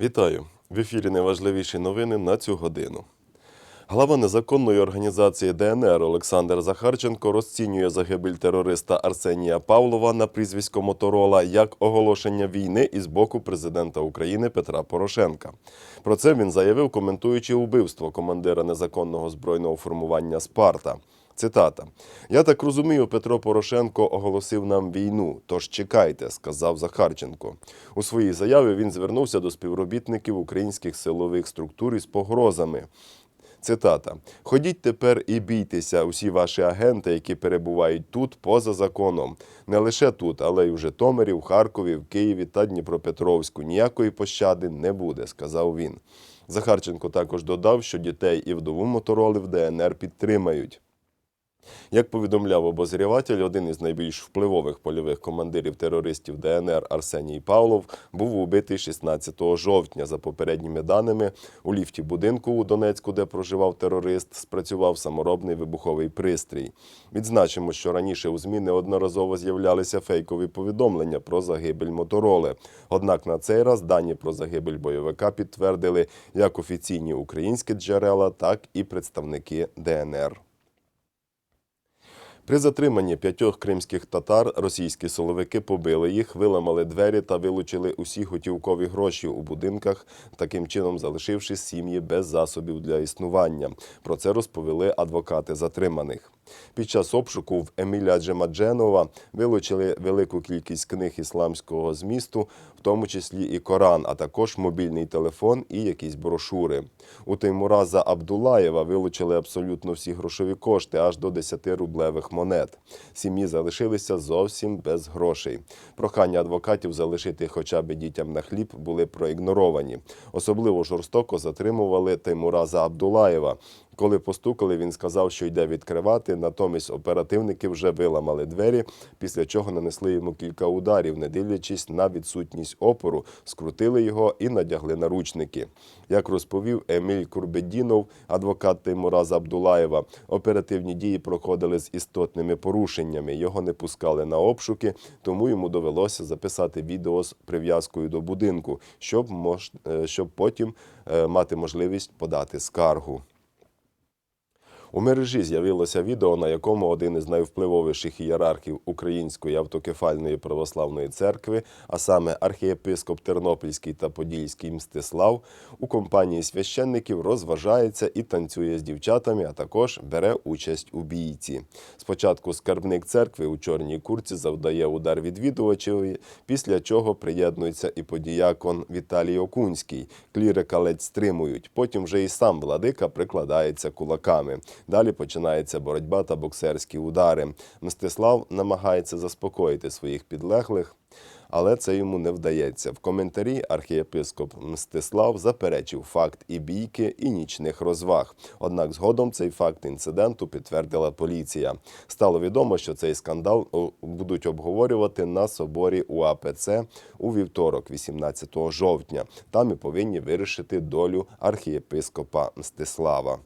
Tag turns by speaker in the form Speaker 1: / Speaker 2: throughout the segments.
Speaker 1: Вітаю! В ефірі найважливіші новини на цю годину. Глава незаконної організації ДНР Олександр Захарченко розцінює загибель терориста Арсенія Павлова на прізвисько Моторола як оголошення війни із боку президента України Петра Порошенка. Про це він заявив, коментуючи убивство командира незаконного збройного формування Спарта. Цитата: Я так розумію, Петро Порошенко оголосив нам війну. Тож чекайте, сказав Захарченко. У своїй заяві він звернувся до співробітників українських силових структур із погрозами. Цитата: Ходіть тепер і бійтеся, усі ваші агенти, які перебувають тут поза законом. Не лише тут, але й у Житомирі, в Харкові, в Києві та Дніпропетровську. Ніякої пощади не буде, сказав він. Захарченко також додав, що дітей і вдову мотороли в ДНР підтримають. Як повідомляв обозріватель, один із найбільш впливових польових командирів терористів ДНР Арсеній Павлов був убитий 16 жовтня. За попередніми даними, у ліфті будинку у Донецьку, де проживав терорист, спрацював саморобний вибуховий пристрій. Відзначимо, що раніше у ЗМІ неодноразово з'являлися фейкові повідомлення про загибель мотороли. Однак на цей раз дані про загибель бойовика підтвердили як офіційні українські джерела, так і представники ДНР. При затриманні п'ятьох кримських татар російські силовики побили їх, виламали двері та вилучили усі готівкові гроші у будинках, таким чином залишивши сім'ї без засобів для існування. Про це розповіли адвокати затриманих. Під час обшуку в Еміля Джемадженова вилучили велику кількість книг ісламського змісту, в тому числі і Коран, а також мобільний телефон і якісь брошури. У Теймураза Абдулаєва вилучили абсолютно всі грошові кошти, аж до 10 рублевих монет. Сім'ї залишилися зовсім без грошей. Прохання адвокатів залишити хоча б дітям на хліб були проігноровані. Особливо жорстоко затримували Теймураза Абдулаєва. Коли постукали, він сказав, що йде відкривати. Натомість оперативники вже виламали двері, після чого нанесли йому кілька ударів, не дивлячись на відсутність опору, скрутили його і надягли наручники. Як розповів Еміль Курбедінов, адвокат Теймураза Абдулаєва, оперативні дії проходили з істотними порушеннями. Його не пускали на обшуки, тому йому довелося записати відео з прив'язкою до будинку, щоб, мож... е, щоб потім е, мати можливість подати скаргу. У мережі з'явилося відео, на якому один із найвпливовіших ієрархів Української автокефальної православної церкви, а саме архієпископ Тернопільський та Подільський Мстислав, у компанії священників розважається і танцює з дівчатами, а також бере участь у бійці. Спочатку скарбник церкви у чорній курці завдає удар відвідувачеві, після чого приєднується і подіякон Віталій Окунський. Клірика ледь стримують. Потім вже і сам владика прикладається кулаками. Далі починається боротьба та боксерські удари. Мстислав намагається заспокоїти своїх підлеглих. Але це йому не вдається. В коментарі архієпископ Мстислав заперечив факт і бійки, і нічних розваг. Однак згодом цей факт інциденту підтвердила поліція. Стало відомо, що цей скандал будуть обговорювати на соборі УАПЦ у вівторок, 18 жовтня. Там і повинні вирішити долю архієпископа Мстислава.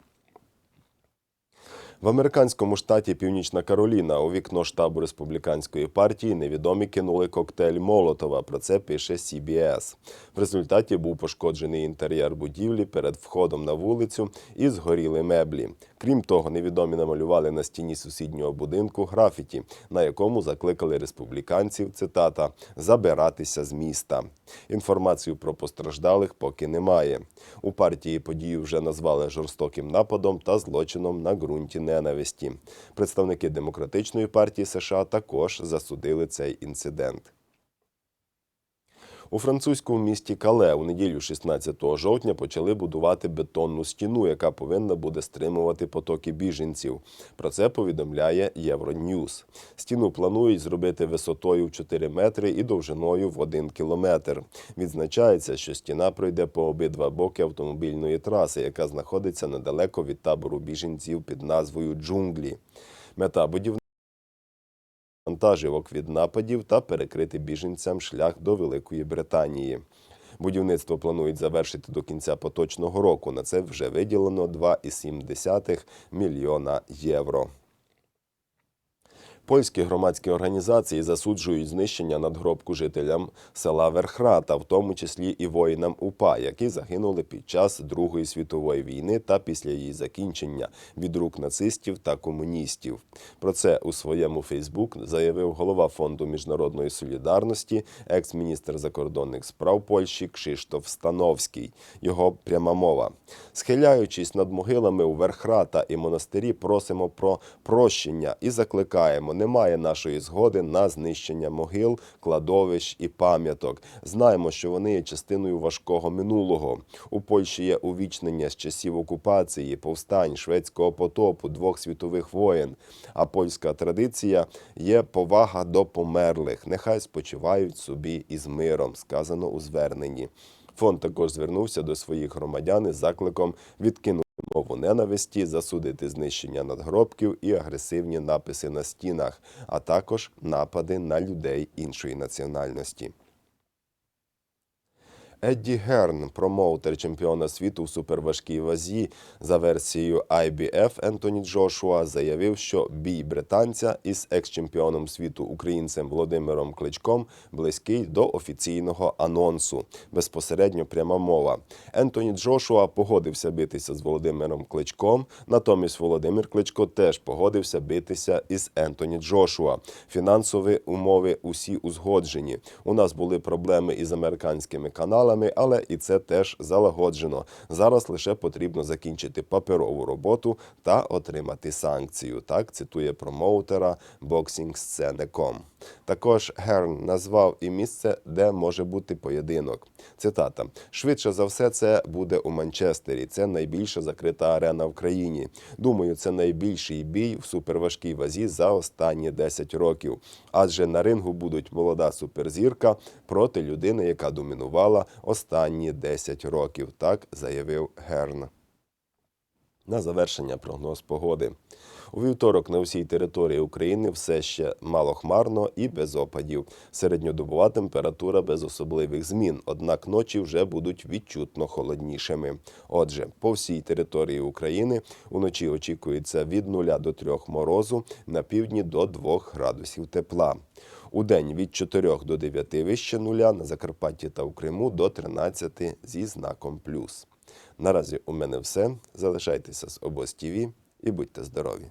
Speaker 1: В американському штаті Північна Кароліна у вікно штабу республіканської партії невідомі кинули коктейль Молотова. Про це пише CBS. В результаті був пошкоджений інтер'єр будівлі перед входом на вулицю і згоріли меблі. Крім того, невідомі намалювали на стіні сусіднього будинку графіті, на якому закликали республіканців цитата забиратися з міста. Інформацію про постраждалих поки немає. У партії подію вже назвали жорстоким нападом та злочином на ґрунті ненависті. Представники демократичної партії США також засудили цей інцидент. У французькому місті Кале у неділю 16 жовтня почали будувати бетонну стіну, яка повинна буде стримувати потоки біженців. Про це повідомляє Євроньюз. Стіну планують зробити висотою в 4 метри і довжиною в 1 кілометр. Відзначається, що стіна пройде по обидва боки автомобільної траси, яка знаходиться недалеко від табору біженців під назвою Джунглі. Мета будівництва вантажівок від нападів та перекрити біженцям шлях до Великої Британії. Будівництво планують завершити до кінця поточного року. На це вже виділено 2,7 мільйона євро. Польські громадські організації засуджують знищення надгробку жителям села Верхрата, в тому числі і воїнам УПА, які загинули під час Другої світової війни та після її закінчення від рук нацистів та комуністів. Про це у своєму Фейсбук заявив голова фонду міжнародної солідарності, екс-міністр закордонних справ Польщі Кшиштоф Становський. Його пряма мова. Схиляючись над могилами у Верхрата і монастирі, просимо про прощення і закликаємо. Немає нашої згоди на знищення могил, кладовищ і пам'яток. Знаємо, що вони є частиною важкого минулого. У Польщі є увічнення з часів окупації, повстань, шведського потопу, двох світових воєн. А польська традиція є повага до померлих. Нехай спочивають собі із миром, сказано у зверненні. Фонд також звернувся до своїх громадян із закликом відкинути мову ненависті, засудити знищення надгробків і агресивні написи на стінах, а також напади на людей іншої національності. Едді Герн, промоутер чемпіона світу в суперважкій вазі за версією IBF Ентоні Джошуа, заявив, що бій британця із екс-чемпіоном світу українцем Володимиром Кличком близький до офіційного анонсу. Безпосередньо пряма мова. Ентоні Джошуа погодився битися з Володимиром Кличком. Натомість Володимир Кличко теж погодився битися із Ентоні Джошуа. Фінансові умови усі узгоджені. У нас були проблеми із американськими каналами, але і це теж залагоджено. Зараз лише потрібно закінчити паперову роботу та отримати санкцію. Так цитує промоутера boxingscene.com. Також Герн назвав і місце, де може бути поєдинок. Цитата: швидше за все, це буде у Манчестері. Це найбільша закрита арена в країні. Думаю, це найбільший бій в суперважкій вазі за останні 10 років. Адже на рингу будуть молода суперзірка проти людини, яка домінувала останні 10 років. Так заявив Герн. На завершення прогноз погоди. У вівторок на всій території України все ще малохмарно і без опадів. Середньодобова температура без особливих змін, однак ночі вже будуть відчутно холоднішими. Отже, по всій території України уночі очікується від 0 до 3 морозу, на півдні до 2 градусів тепла. У день від 4 до 9 вище нуля, на Закарпатті та у Криму до 13 зі знаком плюс. Наразі у мене все. Залишайтеся з обоз ТІВІ і будьте здорові!